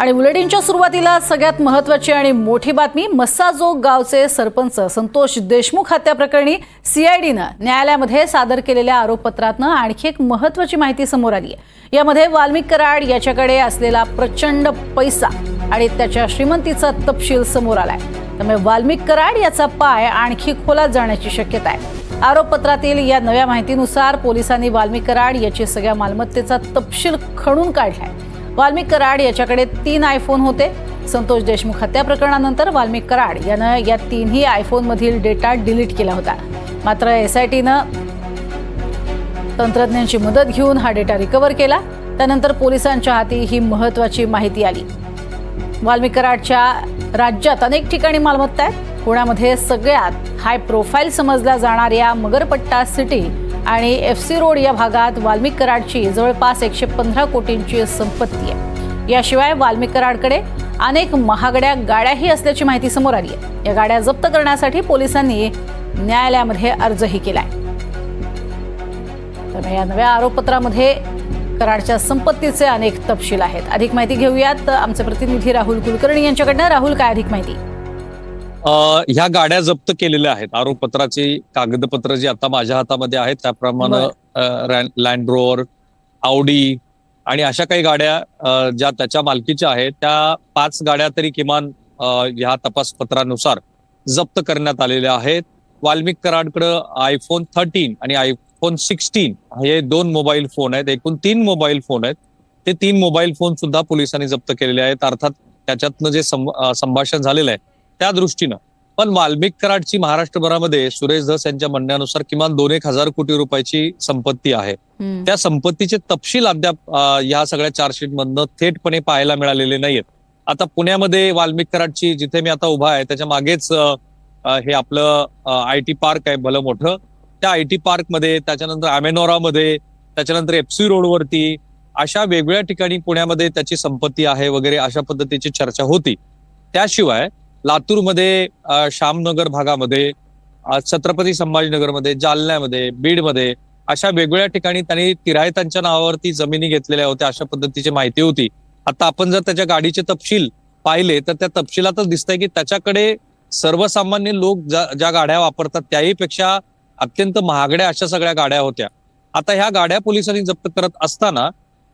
आणि बुलेटिनच्या सुरुवातीला सगळ्यात महत्वाची आणि मोठी बातमी मस्साजोग गावचे सरपंच संतोष देशमुख हत्याप्रकरणी सीआयडीनं न्यायालयामध्ये सादर केलेल्या आरोपपत्रातनं आणखी एक महत्वाची माहिती समोर आली आहे. यामध्ये वाल्मिक कराड याच्याकडे असलेला प्रचंड पैसा आणि त्याच्या श्रीमंतीचा तपशील समोर आलाय. त्यामुळे वाल्मिक कराड याचा पाय आणखी खोलात जाण्याची शक्यता आहे. आरोपपत्रातील या नव्या माहितीनुसार पोलिसांनी वाल्मिक कराड याची सगळ्या मालमत्तेचा तपशील खणून काढलाय. वाल्मिक कराड याच्याकडे तीन आयफोन होते. संतोष देशमुख हत्या प्रकरणानंतर वाल्मिक कराड यानं या तीनही आयफोनमधील डेटा डिलीट केला होता. मात्र एस आय टीनं तंत्रज्ञांची मदत घेऊन हा डेटा रिकव्हर केला. त्यानंतर पोलिसांच्या हाती ही महत्वाची माहिती आली. वाल्मिक कराडच्या राज्यात अनेक ठिकाणी मालमत्ता आहेत. पुण्यामध्ये सगळ्यात हाय प्रोफाईल समजल्या जाणाऱ्या मगरपट्टा सिटी आणि एफ सी रोड या भागात वाल्मिक कराडची जवळपास एकशे पंधरा कोटींची संपत्ती आहे. याशिवाय वाल्मिक कराडकडे अनेक महागड्या गाड्याही असल्याची माहिती समोर आली आहे. या गाड्या जप्त करण्यासाठी पोलिसांनी न्यायालयामध्ये अर्जही केलाय. तर या नव्या आरोपपत्रामध्ये कराडच्या संपत्तीचे अनेक तपशील आहेत. अधिक माहिती घेऊयात आमचे प्रतिनिधी राहुल कुलकर्णी यांच्याकडनं. राहुल काय अधिक माहिती? ह्या गाड्या जप्त केलेल्या आहेत. आरोपपत्राची कागदपत्र जी आता माझ्या हातामध्ये आहेत त्याप्रमाणे लँड रोवर आवडी आणि अशा काही गाड्या ज्या त्याच्या मालकीच्या आहेत त्या पाच गाड्या तरी किमान ह्या तपासपत्रानुसार जप्त करण्यात आलेल्या आहेत. वाल्मिक कराडकडं आयफोन थर्टीन आणि आयफोन सिक्स्टीन हे दोन मोबाईल फोन आहेत. एकूण तीन मोबाईल फोन आहेत. ते तीन मोबाईल फोन सुद्धा पोलिसांनी जप्त केलेले आहेत. अर्थात त्याच्यातनं जे संभाषण झालेलं आहे त्या दृष्टीनं. पण वाल्मिक कराडची महाराष्ट्रभरामध्ये सुरेश धस यांच्या म्हणण्यानुसार किमान दोन एक हजार कोटी रुपयाची संपत्ती आहे. त्या संपत्तीचे तपशील अद्याप या सगळ्या चार्जशीट मधनं थेटपणे पाहायला मिळालेले नाहीयेत. आता पुण्यामध्ये वाल्मिक कराडची जिथे मी आता उभा आहे त्याच्या मागेच हे आपलं आय टी पार्क आहे भलं मोठं. त्या आय टी पार्कमध्ये त्याच्यानंतर अमेनोरामध्ये त्याच्यानंतर एफसी रोडवरती अशा वेगवेगळ्या ठिकाणी पुण्यामध्ये त्याची संपत्ती आहे वगैरे अशा पद्धतीची चर्चा होती. त्याशिवाय लातूरमध्ये श्यामनगर भागामध्ये छत्रपती संभाजीनगरमध्ये जालन्यामध्ये बीडमध्ये अशा वेगवेगळ्या ठिकाणी त्यांनी तिरायतांच्या नावावरती जमिनी घेतलेल्या होत्या अशा पद्धतीची माहिती होती. आता आपण जर त्याच्या गाडीचे तपशील पाहिले तर त्या तपशिलातच दिसतंय की त्याच्याकडे सर्वसामान्य लोक ज्या ज्या गाड्या वापरतात त्याही पेक्षा अत्यंत महागड्या अशा सगळ्या गाड्या होत्या. आता ह्या गाड्या पोलिसांनी जप्त करत असताना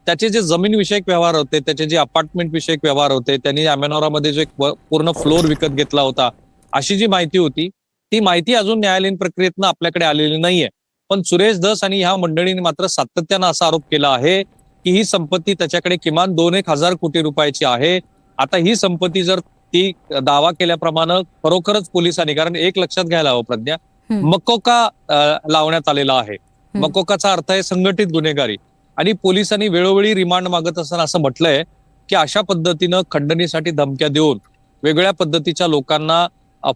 त्याचे जे जमीन विषयक व्यवहार होते त्याचे जे अपार्टमेंट विषयक व्यवहार होते त्यांनी अमेनोरामध्ये जो एक पूर्ण फ्लोअर विकत घेतला होता अशी जी माहिती होती ती माहिती अजून न्यायालयीन प्रक्रियेतनं आपल्याकडे आलेली नाहीये पण सुरेश धस आणि ह्या मंडळींनी मात्र सातत्यानं असा आरोप केला आहे की ही संपत्ती त्याच्याकडे किमान दोन एक हजार कोटी रुपयाची आहे आता ही संपत्ती जर ती दावा केल्याप्रमाणे खरोखरच पोलिसांनी कारण एक लक्षात घ्यायला हवं प्रज्ञा. मकोका लावण्यात आलेला आहे. मकोकाचा अर्थ आहे संघटित गुन्हेगारी आणि पोलिसांनी वेळोवेळी रिमांड मागत असताना असं म्हटलंय की अशा पद्धतीनं खंडणीसाठी धमक्या देऊन वेगळ्या पद्धतीच्या लोकांना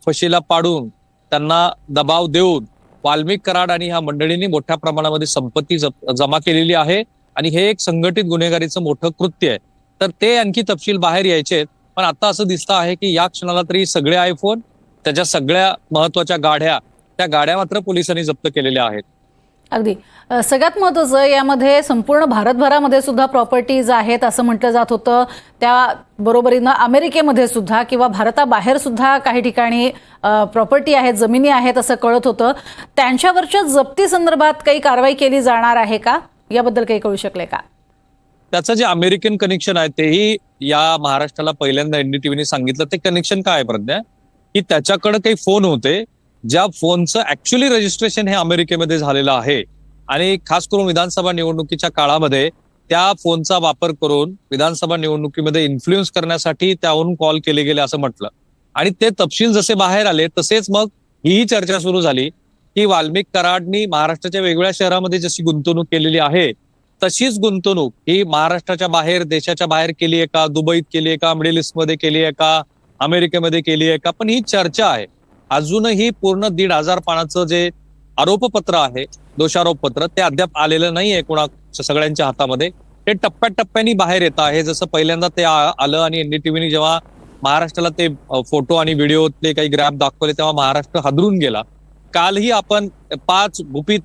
फशीला पाडून त्यांना दबाव देऊन वाल्मिक कराड आणि ह्या मंडळींनी मोठ्या प्रमाणामध्ये संपत्ती जप- जमा केलेली आहे आणि हे एक संघटित गुन्हेगारीचं मोठं कृत्य आहे. तर ते आणखी तपशील बाहेर यायचे पण आता असं दिसतं आहे की या क्षणाला तरी सगळे आयफोन त्याच्या सगळ्या महत्त्वाच्या गाड्या त्या गाड्या मात्र पोलिसांनी जप्त केलेल्या आहेत. अगदी. सगळ्यात महत्त्वाचं यामध्ये संपूर्ण भारतभरामध्ये सुद्धा प्रॉपर्टीज आहेत असं म्हटलं जात होतं. त्या बरोबरीनं अमेरिकेमध्ये सुद्धा किंवा भारताबाहेर सुद्धा काही ठिकाणी प्रॉपर्टी आहेत जमिनी आहेत असं कळत होतं. त्यांच्यावरच्या जप्ती संदर्भात काही कारवाई केली जाणार आहे का? याबद्दल काही कळू शकले का? त्याचं जे अमेरिकन कनेक्शन आहे तेही या महाराष्ट्राला पहिल्यांदा एनडीटीव्हीने सांगितलं. ते कनेक्शन काय आहे प्रज्ञा? की त्याच्याकडे काही फोन होते ज्या फोनचं ऍक्च्युली रजिस्ट्रेशन हे अमेरिकेमध्ये झालेलं आहे. आणि खास करून विधानसभा निवडणुकीच्या काळामध्ये त्या फोनचा वापर करून विधानसभा निवडणुकीमध्ये इन्फ्लुएन्स करण्यासाठी त्याहून कॉल केले गेले असं म्हटलं. आणि ते तपशील जसे बाहेर आले तसेच मग ही चर्चा सुरू झाली की वाल्मिक कराडनी महाराष्ट्राच्या वेगवेगळ्या शहरामध्ये जशी गुंतवणूक केलेली आहे तशीच गुंतवणूक ही महाराष्ट्राच्या बाहेर देशाच्या बाहेर केली आहे का? दुबईत केली आहे का? मिडल ईस्टमध्ये केली आहे का? अमेरिकेमध्ये केली आहे का? पण ही चर्चा आहे. अजूनही पूर्ण दीड हजार पानाचं जे आरोपपत्र आहे दोषारोपपत्र ते अद्याप आलेलं नाहीये कोणा सगळ्यांच्या हातामध्ये. ते टप्प्याटप्प्याने बाहेर येत आहे. जसं पहिल्यांदा ते आलं आणि एनडीटीव्हीने जेव्हा महाराष्ट्राला ते फोटो आणि व्हिडिओतले काही ग्रॅप दाखवले तेव्हा महाराष्ट्र हादरून गेला. कालही आपण पाच गुपित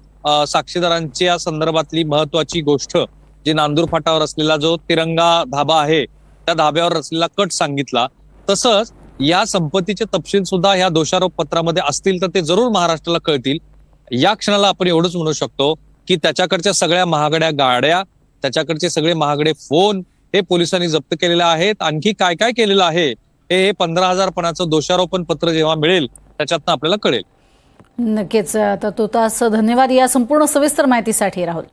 साक्षीदारांच्या संदर्भातली महत्वाची गोष्ट जी नांदूर फाटावर असलेला जो तिरंगा धाबा आहे त्या धाब्यावर असलेला कट सांगितला. तसंच या संपत्तीचे तपशील सुद्धा ह्या दोषारोप पत्रामध्ये असतील तर ते जरूर महाराष्ट्राला कळतील. या क्षणाला आपण एवढंच म्हणू शकतो की त्याच्याकडच्या सगळ्या महागड्या गाड्या त्याच्याकडचे सगळे महागडे फोन हे पोलिसांनी जप्त केलेले आहेत. आणखी काय काय केलेलं आहे हे हे पंधरा हजार पणाचं दोषारोपण पत्र जेव्हा मिळेल त्याच्यातनं आपल्याला कळेल. नक्कीच. तर तास धन्यवाद. या संपूर्ण सविस्तर माहितीसाठी राहुल.